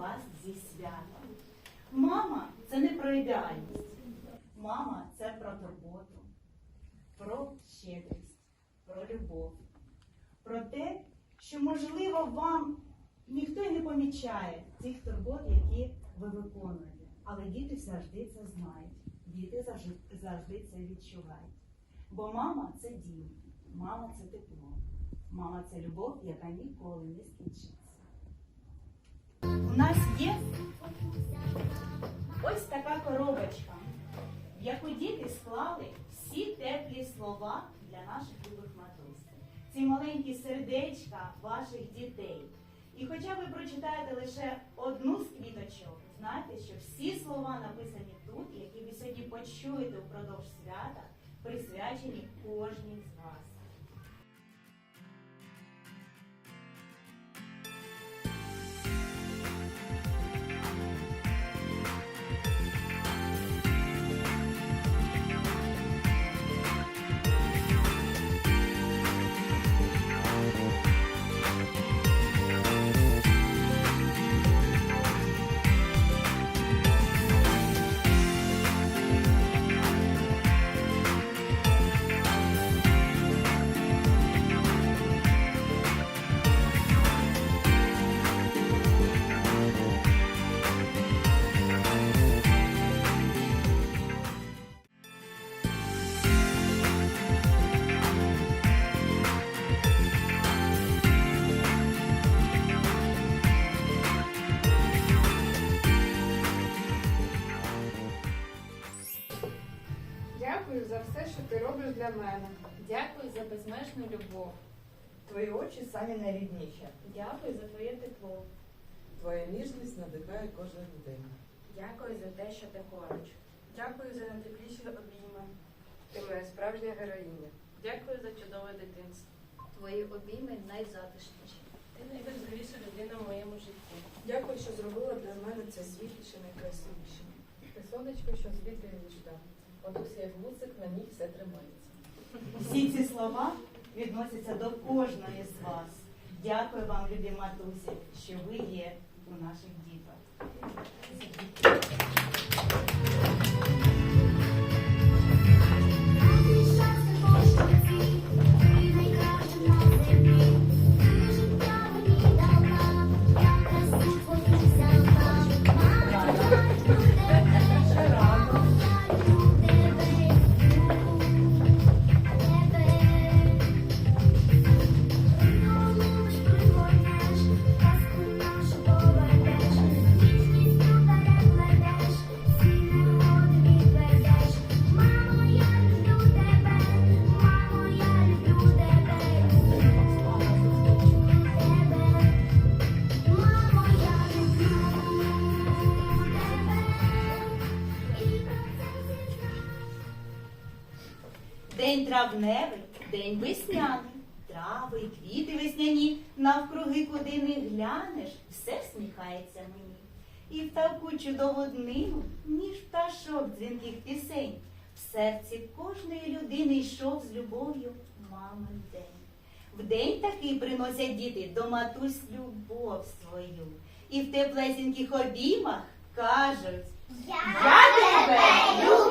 вас зі святом. Мама це не про ідеальність. Мама це про турботу, про щедрість, про любов, про те, що, можливо, вам ніхто й не помічає цих турбот, які ви виконуєте. Але діти завжди це знають. Діти завжди, це відчувають. Бо мама це дім, мама це тепло, мама це любов, яка ніколи не скінчиться. Нас є ось така коробочка, в яку діти склали всі теплі слова для наших любих матусь. Ці маленькі сердечка ваших дітей. І хоча ви прочитаєте лише одну з квіточок, знайте, що всі слова написані тут, які ви сьогодні почуєте впродовж свята, присвячені кожній з вас. Для мене. Дякую за безмежну любов. Твої очі самі найрідніші. Дякую за твоє тепло. Твоя ніжність надихає кожен день. Дякую за те, що ти поруч. Дякую за найтепліші обійми. Ти моя справжня героїня. Дякую за чудове дитинство. Твої обійми найзатишніші. Ти найважливіша людина в моєму житті. Дякую, що зробила для мене це світліше, найкрасивіше. Ти сонечко, що звітрює вічна. Матуся як вусик, на ній все тримається. Всі ці слова відносяться до кожної з вас. Дякую вам, любі матусі, що ви є у наших діток. День день весняний, трави й квіти весняні, навкруги куди не глянеш, все сміхається мені. І в таку чудову днину, ніж пташок дзвінких пісень, в серці кожної людини йшов з любов'ю мамин день. В день такий приносять діти до матусь любов свою. І в теплесеньких обіймах кажуть Я тебе люблю!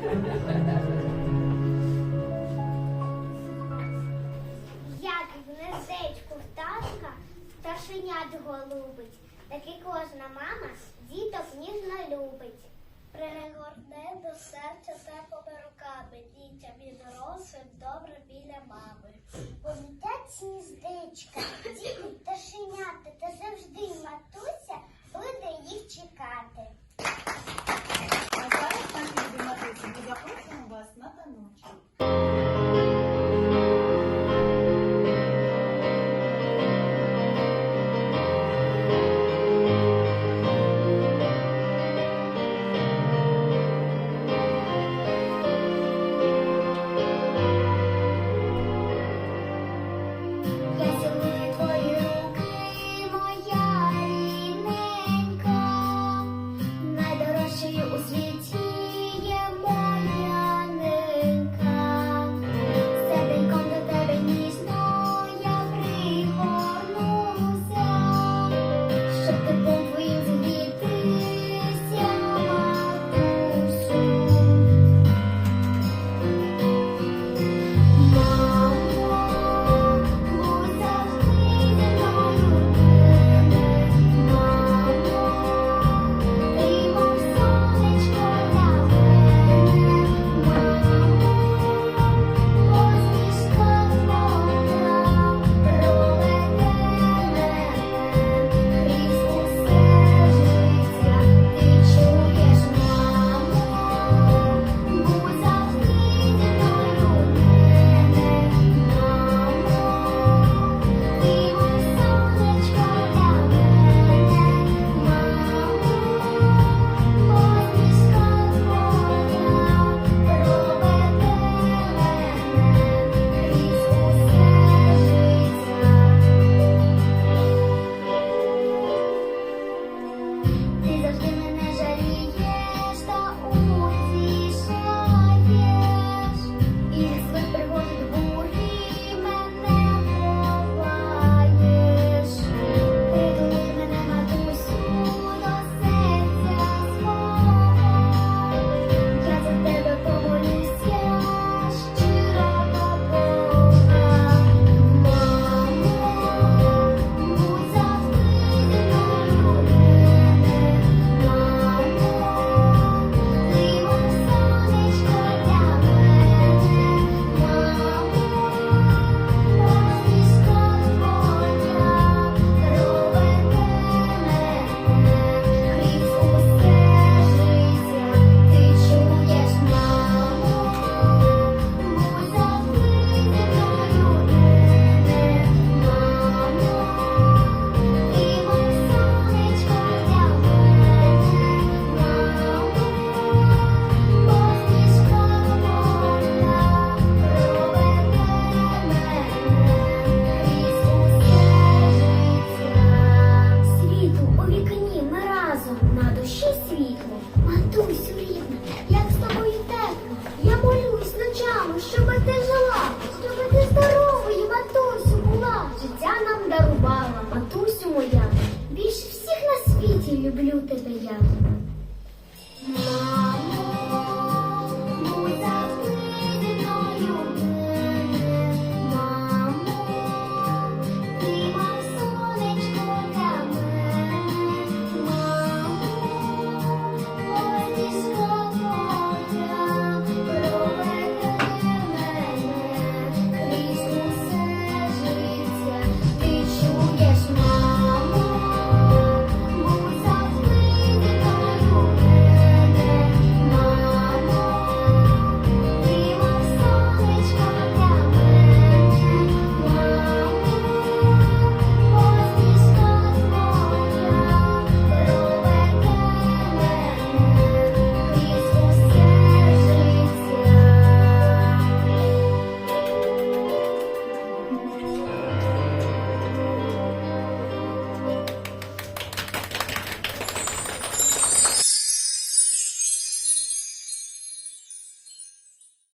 Як гнездечку пташка пташенят голубить, так і кожна мама діток ніжно любить. Пригорне до серця теплими руками, дітям і дорослим добре біля мами. Помітять сніждечка, діти пташенята та завжди мату. люблю тебе, я.